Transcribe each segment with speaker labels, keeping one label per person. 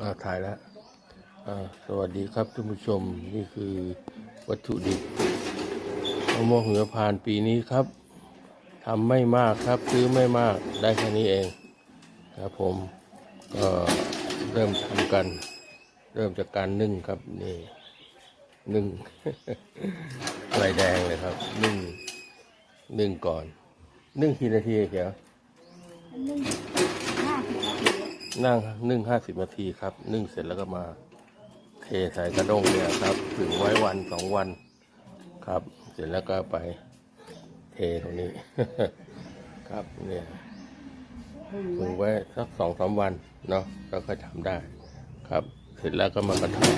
Speaker 1: อาถ่ายแล้วสวัสดีครับท่านผู้ชมนี่คือวัตถุดิบมะม่วงหิมพานปีนี้ครับทำไม่มากครับซื้อไม่มากได้แค่นี้เองครับผมก็เริ่มทำกัน เริ่มจากการนึ่งครับนี่นึ่งไฟแดงเลยครับ นึ่งนึ่งก่อน นึ่งกี่นาทีเขียว
Speaker 2: นึ่งห้าสิบนาที
Speaker 1: นั่งนึ่งห้าสิบนาทีครับ นึ่งเสร็จแล้วก็มาเทใส่กระด้งเนี่ยครับ ถึงไว้วันสองวันครับ เสร็จแล้วก็ไปเทตรงนี้ ครับเนี่ยถึงไว้สักสองสามวันเนาะเราก็ทำได้ ครับ เสร็จแล้วก็มากระทอด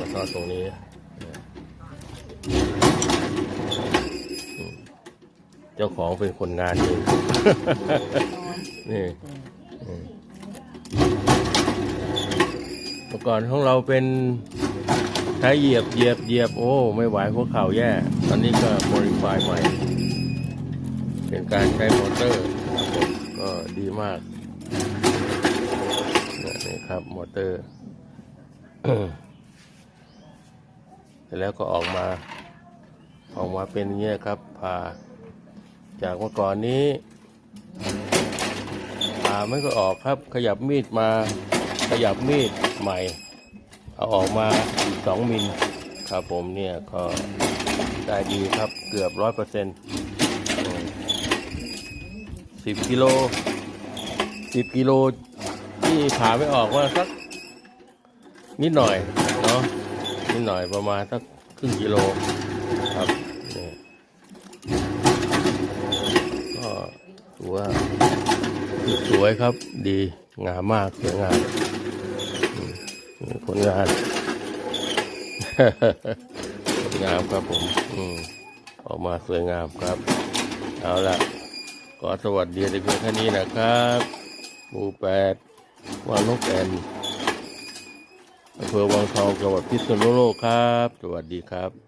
Speaker 1: กระทอดตรงนี้เจ้าของเป็นคนงานเองนี่ เมื่อก่อนของเราเป็นใช้เหยียบเหยียบเหยียบโอ้ ไม่ไหวหัวเข่าแย่ ตอนนี้ก็โมดิฟายใหม่ เป็นการใช้มอเตอร์ก็ดีมากนี่ครับมอเตอร์เสร็จแล้วก็ออกมา ออกมาเป็นเงี้ยครับผ่าจากเมื่อก่อนนี้ ผ่าไม่ก็ออกครับ ขยับมีดมาขยับมีดใหม่ เอาออกมาอีกสองมิลครับผมเนี่ยก็ได้ดีครับเกือบร้อยเปอร์เซ็นต์สิบกิโลสิบกิโลที่ผ่าไม่ออกว่าสักนิดหน่อยเนาะนิดหน่อยประมาณสักครึ่งกิโลครับเนี่ยก็ถือว่า สวยครับ ดีงามมากสวยงามผลงานผลงามครับผมออกมาสวยงามครับ เอาละก็สวัสดีในเพียงแค่นี้นะครับหมู่แปดวานนกแอนอำเภอวังทองจังหวัดพิษณุโลกครับ สวัสดีครับ